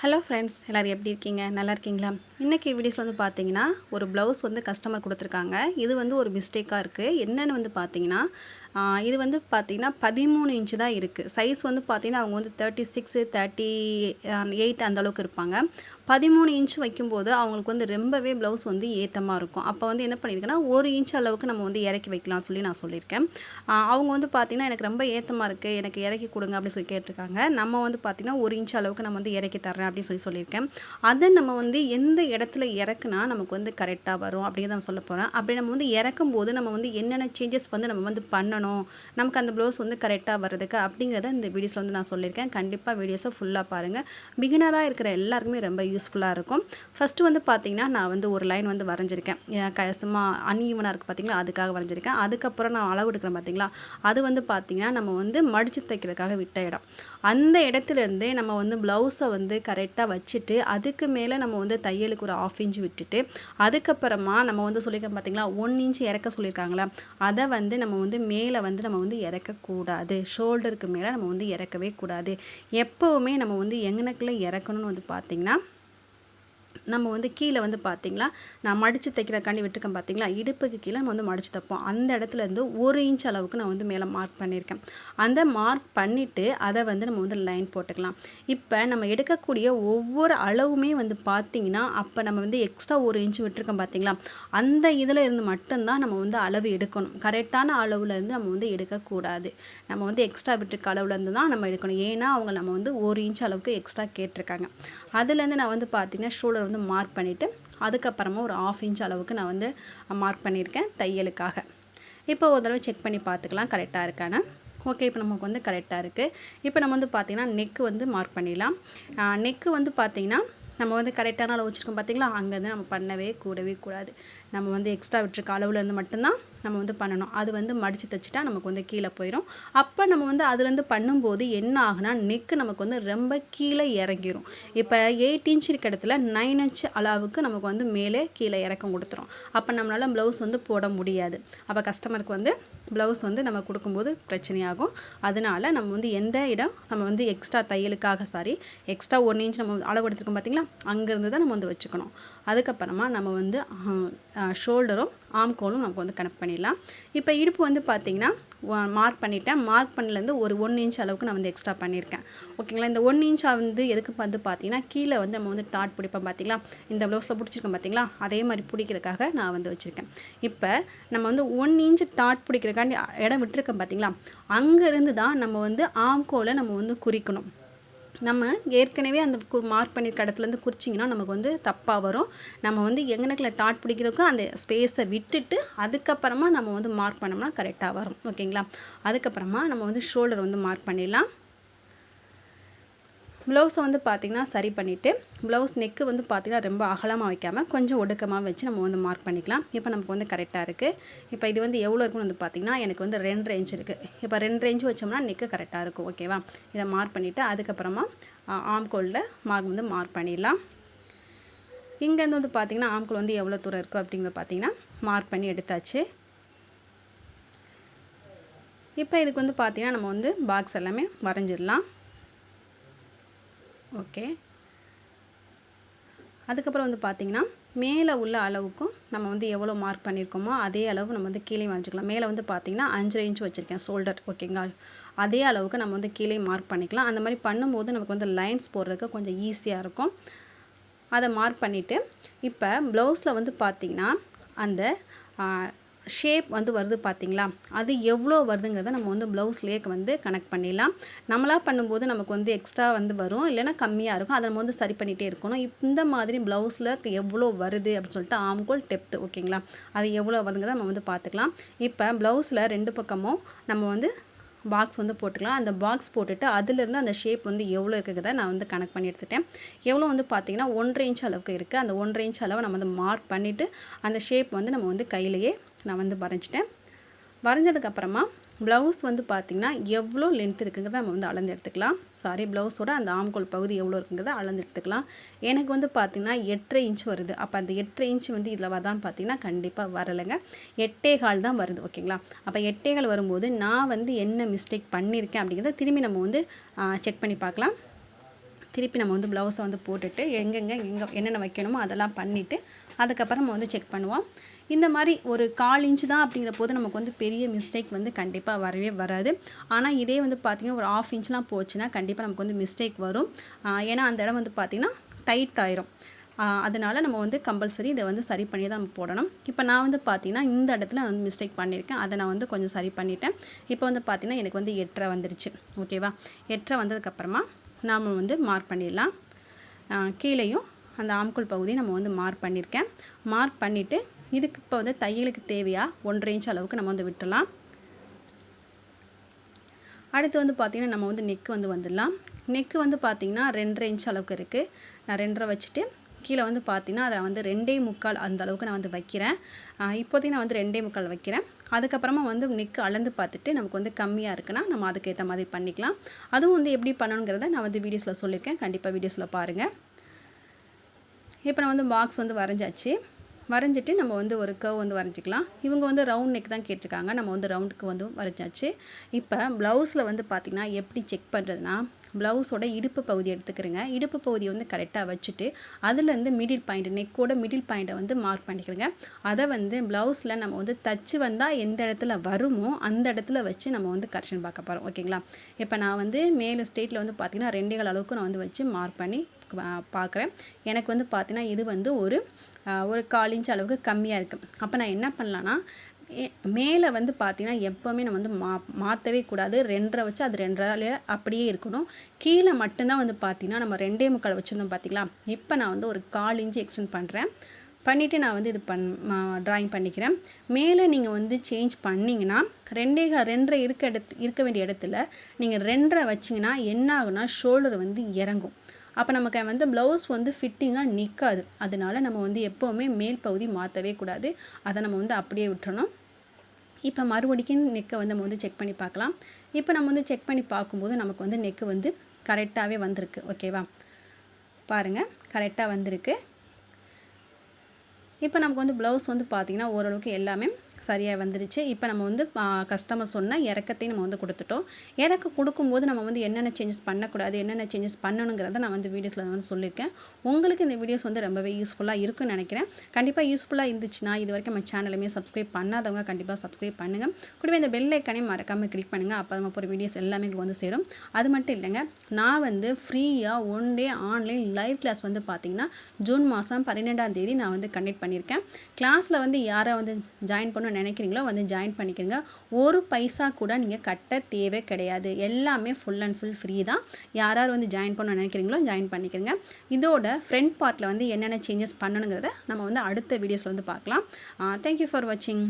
Hello friends எல்லோரும் எப்படி இருக்கீங்க? நல்லா இருக்கீங்களா? இன்றைக்கி வீடியோஸில் வந்து பார்த்தீங்கன்னா ஒரு ப்ளவுஸ் வந்து கஸ்டமர் கொடுத்துருக்காங்க. இது வந்து ஒரு மிஸ்டேக்காக இருக்குது என்னென்னு வந்து பார்த்தீங்கன்னா இது வந்து பார்த்திங்கன்னா பதிமூணு இன்ச்சு தான் இருக்குது சைஸ் வந்து பார்த்திங்கன்னா அவங்க வந்து தேர்ட்டி சிக்ஸு தேர்ட்டி எயிட் அந்த அளவுக்கு இருப்பாங்க. பதிமூணு இன்ச் வைக்கும்போது அவங்களுக்கு வந்து ரொம்பவே ப்ளவுஸ் வந்து ஏத்தமாக இருக்கும். அப்போ வந்து என்ன பண்ணியிருக்கேன்னா ஒரு இன்ச் அளவுக்கு நம்ம வந்து இறக்கி வைக்கலாம் சொல்லி நான் சொல்லியிருக்கேன். அவங்க வந்து பார்த்தீங்கன்னா எனக்கு ரொம்ப ஏத்தமாக இருக்குது எனக்கு இறக்கி கொடுங்க அப்படின்னு சொல்லி கேட்டிருக்காங்க. நம்ம வந்து பார்த்திங்கன்னா ஒரு இன்ச் அளவுக்கு நம்ம வந்து இறக்கி தர்றேன் அப்படின்னு சொல்லி சொல்லியிருக்கேன். அதை நம்ம வந்து எந்த இடத்துல இறக்குனா நமக்கு வந்து கரெக்டாக வரும் அப்படின்னு நான் சொல்ல போகிறேன் அப்படி நம்ம வந்து இறக்கும்போது நம்ம வந்து என்னென்ன சேஞ்சஸ் வந்து நம்ம வந்து பண்ணணும் நமக்கு அந்த ப்ளவுஸ் வந்து கரெக்டாக வர்றதுக்கு அப்படிங்கிறத இந்த வீடியோஸில் வந்து நான் சொல்லியிருக்கேன். கண்டிப்பாக வீடியோஸை ஃபுல்லாக பாருங்கள் பிகினராக இருக்கிற எல்லாருக்குமே ரொம்ப யூஸ்ஃபுல்லாக இருக்கும். ஃபஸ்ட்டு வந்து பார்த்திங்கன்னா நான் வந்து ஒரு லைன் வந்து வரைஞ்சிருக்கேன். க சும்மா அன்ஈவனாக இருக்குது பார்த்திங்களா அதுக்காக வரைஞ்சிருக்கேன். அதுக்கப்புறம் நான் அளவு எடுக்கிறேன் பார்த்தீங்களா அது வந்து பார்த்திங்கன்னா நம்ம வந்து மடித்து தைக்கிறதுக்காக விட்ட இடம். அந்த இடத்துலேருந்தே நம்ம வந்து ப்ளவுஸை வந்து கரெக்டாக வச்சுட்டு அதுக்கு மேலே நம்ம வந்து தையலுக்கு ஒரு ஆஃப் இன்ச் விட்டுட்டு அதுக்கப்புறமா நம்ம வந்து சொல்லியிருக்கோம் பார்த்தீங்களா ஒன் இன்ச் இறக்க சொல்லியிருக்காங்களா அதை வந்து நம்ம வந்து மே மேலே வந்து நம்ம வந்து இறக்கக்கூடாது. ஷோல்டருக்கு மேலே நம்ம வந்து இறக்கவே கூடாது. எப்போவுமே நம்ம வந்து எங்கனக்குள்ளே இறக்கணும்னு வந்து பார்த்திங்கன்னா நம்ம வந்து கீழே வந்து பார்த்திங்களா? நான் மடித்து தைக்கிறக்காண்டி விட்டுருக்கேன் பார்த்திங்களா? இடுப்புக்கு கீழே நம்ம வந்து மடித்து தைப்போம். அந்த இடத்துல இருந்து ஒரு இன்ச் அளவுக்கு நான் வந்து மேலே மார்க் பண்ணியிருக்கேன். அந்த மார்க் பண்ணிவிட்டு அதை வந்து நம்ம வந்து லைன் போட்டுக்கலாம். இப்போ நம்ம எடுக்கக்கூடிய ஒவ்வொரு அளவுமே வந்து பார்த்திங்கன்னா அப்போ நம்ம வந்து எக்ஸ்ட்ரா ஒரு இன்ச் விட்டுருக்கோம் பார்த்திங்களா? அந்த இதில் இருந்து மட்டும்தான் நம்ம வந்து அளவு எடுக்கணும். கரெக்டான அளவுலேருந்து நம்ம வந்து எடுக்கக்கூடாது. நம்ம வந்து எக்ஸ்ட்ரா விட்டுருக்க அளவுலேருந்து தான் நம்ம எடுக்கணும். ஏன்னா அவங்க நம்ம வந்து ஒரு இன்ச் அளவுக்கு எக்ஸ்ட்ரா கேட்டிருக்காங்க. அதுலேருந்து நான் வந்து பார்த்திங்கன்னா ஷோல்டர் வந்து மார்க் பண்ணிவிட்டு அதுக்கப்புறமா ஒரு ஆஃப் இன்ச் அளவுக்கு நான் வந்து மார்க் பண்ணியிருக்கேன் தையலுக்காக. இப்போ ஒரு தடவை செக் பண்ணி பார்த்துக்கலாம் கரெக்டாக இருக்கான்னு ஓகே இப்போ நமக்கு வந்து கரெக்டாக இருக்குது இப்போ நம்ம வந்து பார்த்திங்கன்னா நெக்கு வந்து மார்க் பண்ணிடலாம். நெக்கு வந்து பார்த்திங்கன்னா நம்ம வந்து கரெக்டான அளவு வச்சுருக்கோம் பார்த்திங்களா அங்கேருந்து நம்ம பண்ணவே கூடவே கூடாது. நம்ம வந்து எக்ஸ்ட்ரா விட்டுருக்க அளவுலேருந்து மட்டும்தான் நம்ம வந்து பண்ணணும். அது வந்து மடித்து தைச்சிட்டா நமக்கு வந்து கீழே போயிடும் அப்போ நம்ம வந்து அதுலேருந்து பண்ணும்போது என்ன ஆகுனா நெக்கு நமக்கு வந்து ரொம்ப கீழே இறங்கிரும். இப்போ எயிட் இன்ச் இருக்க இடத்துல நைன் இன்ச் அளவுக்கு நமக்கு வந்து மேலே கீழே இறக்கம் கொடுத்துரும். அப்போ நம்மளால் ப்ளவுஸ் வந்து போட முடியாது. அப்போ கஸ்டமருக்கு வந்து ப்ளவுஸ் வந்து நம்ம கொடுக்கும்போது பிரச்சனையாகும். அதனால நம்ம வந்து எந்த இடம் நம்ம வந்து எக்ஸ்ட்ரா தையலுக்காக சாரி எக்ஸ்ட்ரா ஒன் இன்ச் நம்ம அளவு எடுத்துருக்கோம் பார்த்திங்களா அங்கேருந்து தான் நம்ம வந்து வச்சுக்கணும். அதுக்கப்புறமா நம்ம வந்து ஷோல்டரும் ஆம்கோலும் நமக்கு வந்து கனெக்ட் பண்ணிடலாம். இப்போ இடுப்பு வந்து பார்த்திங்கன்னா மார்க் பண்ணிட்டேன். மார்க் பண்ணலேருந்து ஒரு ஒன் இன்ச் அளவுக்கு நான் வந்து எக்ஸ்ட்ரா பண்ணியிருக்கேன். ஓகேங்களா இந்த ஒன் இன்ச் வந்து எதுக்கு வந்து பார்த்தீங்கன்னா கீழே வந்து நம்ம வந்து டாட் பிடிப்போம் பார்த்தீங்களா? இந்த ப்ளவுஸில் பிடிச்சிருக்கோம் பார்த்தீங்களா? அதே மாதிரி பிடிக்கிறதுக்காக நான் வந்து வச்சுருக்கேன். இப்போ நம்ம வந்து ஒன் இன்ச் டாட் பிடிக்கிறக்காண்டி இடம் விட்டுருக்கோம் பார்த்தீங்களா? அங்கேருந்து தான் நம்ம வந்து ஆம்கோவில் நம்ம வந்து குறிக்கணும். நம்ம ஏற்கனவே அந்த கு மார்க் பண்ணியிருக்க இடத்துலேருந்து குறிச்சிங்கன்னா நமக்கு வந்து தப்பாக வரும். நம்ம வந்து எங்கனக்கில் டாட் பிடிக்கிறதுக்கு அந்த ஸ்பேஸை விட்டுட்டு அதுக்கப்புறமா நம்ம வந்து மார்க் பண்ணோம்னா கரெக்டாக வரும். ஓகேங்களா? அதுக்கப்புறமா நம்ம வந்து ஷோல்டர் வந்து மார்க் பண்ணிடலாம். ப்ளவுஸை வந்து பார்த்திங்கன்னா சரி பண்ணிவிட்டு ப்ளவுஸ் நெக்கு வந்து பார்த்திங்கன்னா ரொம்ப அகலமாக வைக்காமல் கொஞ்சம் ஒடுக்கமாக வச்சு நம்ம வந்து மார்க் பண்ணிக்கலாம். இப்போ நமக்கு வந்து கரெக்டாக இருக்குது இப்போ இது வந்து எவ்வளோ இருக்குன்னு வந்து பார்த்திங்கன்னா எனக்கு வந்து ரெண்டு ரேஞ்ச் இருக்குது இப்போ ரெண்டு ரேஞ்சு வச்சோம்னா நெக்கு கரெக்டாக இருக்கும் ஓகேவா இதை மார்க் பண்ணிவிட்டு அதுக்கப்புறமா ஆம்கோலில் மார்க் வந்து மார்க் பண்ணிடலாம். இங்கேருந்து வந்து பார்த்திங்கன்னா ஆம்கோல் வந்து எவ்வளோ தூரம் இருக்கும் அப்படிங்கிறத பார்த்திங்கன்னா மார்க் பண்ணி எடுத்தாச்சு. இப்போ இதுக்கு வந்து பார்த்திங்கன்னா நம்ம வந்து பாக்ஸ் எல்லாமே வரைஞ்சிடலாம். ஓகே. அதுக்கப்புறம் வந்து பார்த்திங்கன்னா மேலே உள்ள அளவுக்கும் நம்ம வந்து எவ்வளோ மார்க் பண்ணியிருக்கோமோ அதே அளவு நம்ம வந்து கீழே வரைஞ்சிக்கலாம். மேலே வந்து பார்த்திங்கன்னா அஞ்சரை இன்ச் வச்சுருக்கேன் ஷோல்டர் ஓகேங்களா அதே அளவுக்கு நம்ம வந்து கீழே மார்க் பண்ணிக்கலாம். அந்த மாதிரி பண்ணும்போது நமக்கு வந்து லைன்ஸ் போடுறதுக்கு கொஞ்சம் ஈஸியாக இருக்கும். அதை மார்க் பண்ணிவிட்டு இப்போ ப்ளவுஸில் வந்து பார்த்திங்கன்னா அந்த ஷேப் வந்து வருது பார்த்திங்களா? அது எவ்வளோ வருதுங்கிறத நம்ம வந்து ப்ளவுஸ்லேயே வந்து கனெக்ட் பண்ணிடலாம். நம்மளாக பண்ணும்போது நமக்கு வந்து எக்ஸ்ட்ரா வந்து வரும். இல்லைனா கம்மியாக இருக்கும். அதை நம்ம வந்து சரி பண்ணிகிட்டே இருக்கணும். இந்த மாதிரி ப்ளவுஸில் எவ்வளோ வருது அப்படின்னு சொல்லிட்டு ஆம்கோல் டெப்த்து ஓகேங்களா? அது எவ்வளோ வருதுங்கிறத நம்ம வந்து பார்த்துக்கலாம். இப்போ ப்ளவுஸில் ரெண்டு பக்கமும் நம்ம வந்து பாக்ஸ் வந்து போட்டுக்கலாம். அந்த பாக்ஸ் போட்டுட்டு அதுலேருந்து அந்த ஷேப் வந்து எவ்வளோ இருக்குங்கிறத நான் வந்து கனெக்ட் பண்ணி எடுத்துட்டேன். எவ்வளோ வந்து பார்த்திங்கன்னா ஒன்றரை இன்ச் அளவுக்கு இருக்குது அந்த ஒன்றரை இன்ச் அளவை நம்ம வந்து மார்க் பண்ணிவிட்டு அந்த ஷேப் வந்து நம்ம வந்து கையிலேயே நான் வந்து வரைஞ்சிட்டேன். வரைஞ்சதுக்கப்புறமா ப்ளவுஸ் வந்து பார்த்திங்கன்னா எவ்வளோ லென்த் இருக்குங்கிறத நம்ம வந்து அளந்து எடுத்துக்கலாம். சாரி ப்ளவுஸோட அந்த ஆம்கோல் பகுதி எவ்வளோ இருக்குங்கிறத அளந்து எடுத்துக்கலாம். எனக்கு வந்து பார்த்திங்கன்னா எட்டரை இன்ச் வருது. அப்போ அந்த எட்டரை இன்ச் வந்து இதில் வரதான்னு பார்த்தீங்கன்னா கண்டிப்பாக வரலைங்க. எட்டே கால் தான் வருது ஓகேங்களா? அப்போ எட்டே கால் வரும்போது நான் வந்து என்ன மிஸ்டேக் பண்ணியிருக்கேன் அப்படிங்கிறத திரும்பி நம்ம வந்து செக் பண்ணி பார்க்கலாம். திருப்பி நம்ம வந்து ப்ளவுஸை வந்து போட்டுட்டு எங்கெங்கே எங்கே என்னென்ன வைக்கணுமோ அதெல்லாம் பண்ணிவிட்டு அதுக்கப்புறம் நம்ம வந்து செக் பண்ணுவோம். இந்த மாதிரி ஒரு கால் இன்ச்சு தான் அப்படிங்கிற போது நமக்கு வந்து பெரிய மிஸ்டேக் வந்து கண்டிப்பாக வரவே வராது. ஆனால் இதே வந்து பார்த்திங்கன்னா ஒரு ஆஃப் இன்ச்லாம் போச்சுன்னா கண்டிப்பாக நமக்கு வந்து மிஸ்டேக் வரும். ஏன்னா அந்த இடம் வந்து பார்த்திங்கன்னா டைட் ஆயிரும். அதனால் நம்ம வந்து கம்பல்சரி இதை வந்து சரி பண்ணி தான் நம்ம போடணும். இப்போ நான் வந்து பார்த்திங்கன்னா இந்த இடத்துல வந்து மிஸ்டேக் பண்ணியிருக்கேன். அதை நான் வந்து கொஞ்சம் சரி பண்ணிட்டேன். இப்போ வந்து பார்த்திங்கன்னா எனக்கு வந்து எட்டரை வந்துருச்சு. ஓகேவா எட்டரை வந்ததுக்கப்புறமா நாம் வந்து மார்க் பண்ணிடலாம். கீழேயும் அந்த ஆம்குள் பகுதியை நம்ம வந்து மார்க் பண்ணியிருக்கேன். மார்க் பண்ணிவிட்டு இதுக்கு இப்போ வந்து தையலுக்கு தேவையாக ஒன்றரை இன்ச் அளவுக்கு நம்ம வந்து விட்டுலாம் அடுத்து வந்து பார்த்திங்கன்னா நம்ம வந்து நெக்கு வந்து வந்துடலாம். நெக்கு வந்து பார்த்திங்கன்னா ரெண்டரை இன்ச் அளவுக்கு இருக்குது நான் ரெண்டரை வச்சுட்டு கீழே வந்து பார்த்தீங்கன்னா அதை வந்து ரெண்டே முக்கால் அந்த அளவுக்கு நான் வந்து வைக்கிறேன். இப்போதைக்கு நான் வந்து ரெண்டே முக்கால் வைக்கிறேன். அதுக்கப்புறமா வந்து நெக்கு அளந்து பார்த்துட்டு நமக்கு வந்து கம்மியாக இருக்குன்னா நம்ம அதுக்கேற்ற மாதிரி பண்ணிக்கலாம். அதுவும் வந்து எப்படி பண்ணணுங்கிறத நான் வந்து வீடியோஸில் சொல்லியிருக்கேன். கண்டிப்பாக வீடியோஸில் பாருங்கள் இப்போ நான் வந்து பாக்ஸ் வந்து வரைஞ்சாச்சு. வரைஞ்சிட்டு நம்ம வந்து ஒரு கர்வ் வந்து வரைஞ்சிக்கலாம். இவங்க வந்து ரவுண்ட் நெக் தான் கேட்டிருக்காங்க. நம்ம வந்து ரவுண்டுக்கு வந்து வரைஞ்சாச்சு. இப்போ ப்ளவுஸில் வந்து பார்த்திங்கன்னா எப்படி செக் பண்ணுறதுனா ப்ளவுஸோட இடுப்பு பகுதி எடுத்துக்கிறேங்க. இடுப்பு பகுதியை வந்து கரெக்டாக வச்சுட்டு அதுலேருந்து மிடில் பாயிண்ட் நெக்கோட மிடில் பாயிண்ட்டை வந்து மார்க் பண்ணிக்கிறேங்க. அதை வந்து ப்ளவுஸில் நம்ம வந்து தச்சு வந்தால் எந்த இடத்துல வருமோ அந்த இடத்துல வச்சு நம்ம வந்து கரெக்ஷன் பார்க்க போகிறோம் ஓகேங்களா? இப்போ நான் வந்து மேலே ஸ்டேட்டில் வந்து பார்த்திங்கன்னா ரெண்டேகால் அளவுக்கு நான் வந்து வச்சு மார்க் பண்ணி பார்க்குறேன். எனக்கு வந்து பார்த்தீங்கன்னா இது வந்து ஒரு ஒரு கால் இன்ச் அளவுக்கு கம்மியாக இருக்குது அப்போ நான் என்ன பண்ணலான்னா மேலே வந்து பார்த்தீங்கன்னா எப்போவுமே நம்ம வந்து மா மாற்றவே கூடாது. ரெண்டரை வச்சு அது ரெண்டரை அப்படியே இருக்கணும். கீழே மட்டும்தான் வந்து பார்த்தீங்கன்னா நம்ம ரெண்டே முக்கால் வச்சுருந்தோம் பார்த்தீங்களா இப்போ நான் வந்து ஒரு கால் இன்ச்சு எக்ஸ்டெண்ட் பண்ணுறேன் பண்ணிவிட்டு நான் வந்து இது பண் ட்ராயிங் பண்ணிக்கிறேன். மேலே நீங்கள் வந்து சேஞ்ச் பண்ணிங்கன்னா ரெண்டே ரெண்டரை இருக்க இடத்து இருக்க வேண்டிய இடத்துல நீங்கள் ரெண்டரை வச்சிங்கன்னா என்ன ஆகுனா ஷோல்டர் வந்து இறங்கும். அப்போ நமக்கு வந்து ப்ளவுஸ் வந்து ஃபிட்டிங்காக நிற்காது அதனால நம்ம வந்து எப்போவுமே மேல் பகுதி மாற்றவே கூடாது. அதை நம்ம வந்து அப்படியே விட்டுறணும். இப்போ மறுபடிக்கும் நெக்கை வந்து நம்ம வந்து செக் பண்ணி பார்க்கலாம். இப்போ நம்ம வந்து செக் பண்ணி பார்க்கும்போது நமக்கு வந்து நெக்கு வந்து கரெக்டாகவே வந்திருக்கு. ஓகேவா பாருங்கள் கரெக்டாக வந்திருக்கு. இப்போ நமக்கு வந்து ப்ளவுஸ் வந்து பார்த்திங்கன்னா ஓரளவுக்கு எல்லாமே சரியாக வந்துருச்சு. இப்போ நம்ம வந்து கஸ்டமர் சொன்ன இறக்கத்தையும் நம்ம வந்து கொடுத்துட்டோம். இறக்க கொடுக்கும்போது நம்ம வந்து என்னென்ன சேஞ்சஸ் பண்ணக்கூடாது என்னென்ன சேஞ்சஸ் பண்ணணுங்கிறத நான் வந்து வீடியோஸில் வந்து சொல்லியிருக்கேன். உங்களுக்கு இந்த வீடியோஸ் வந்து ரொம்பவே யூஸ்ஃபுல்லாக இருக்குன்னு நினைக்கிறேன். கண்டிப்பாக யூஸ்ஃபுல்லாக இருந்துச்சுன்னா இது வரைக்கும் நம்ம சேனலுமே சப்ஸ்கிரைப் பண்ணாதவங்க கண்டிப்பாக சப்ஸ்கிரைப் பண்ணுங்கள் கூடவே இந்த பெல் ஐக்கானையும் மறக்காமல் கிளிக் பண்ணுங்கள் அப்போ நம்ம போகிற வீடியோஸ் எல்லாமே உங்களுக்கு வந்து சேரும். அது மட்டும் இல்லைங்க நான் வந்து ஃப்ரீயாக one day online live class வந்து பார்த்திங்கன்னா ஜூன் மாதம் பன்னிரெண்டாம் தேதி நான் வந்து கண்டக்ட் பண்ணியிருக்கேன். கிளாஸில் வந்து யாரை வந்து ஜாயின் பண்ண நினைக்கிறீங்களோ வந்து ஜாயின் பண்ணிக்கிறங்க. ஒரு பைசா கூட நீங்கள் கட்ட தேவை கிடையாது. எல்லாமே ஃபுல் அண்ட் ஃபுல் ஃப்ரீ தான். யார் யார் வந்து ஜாயின் பண்ண நினைக்கிறீங்களோ ஜாயின் பண்ணிக்கிறங்க. இதோட ஃப்ரண்ட் பார்ட்டில் வந்து என்னென்ன சேஞ்சஸ் பண்ணணுங்கிறத நம்ம வந்து அடுத்த வீடியோஸில் வந்து பார்க்கலாம். தேங்க்யூ ஃபார் வாட்சிங்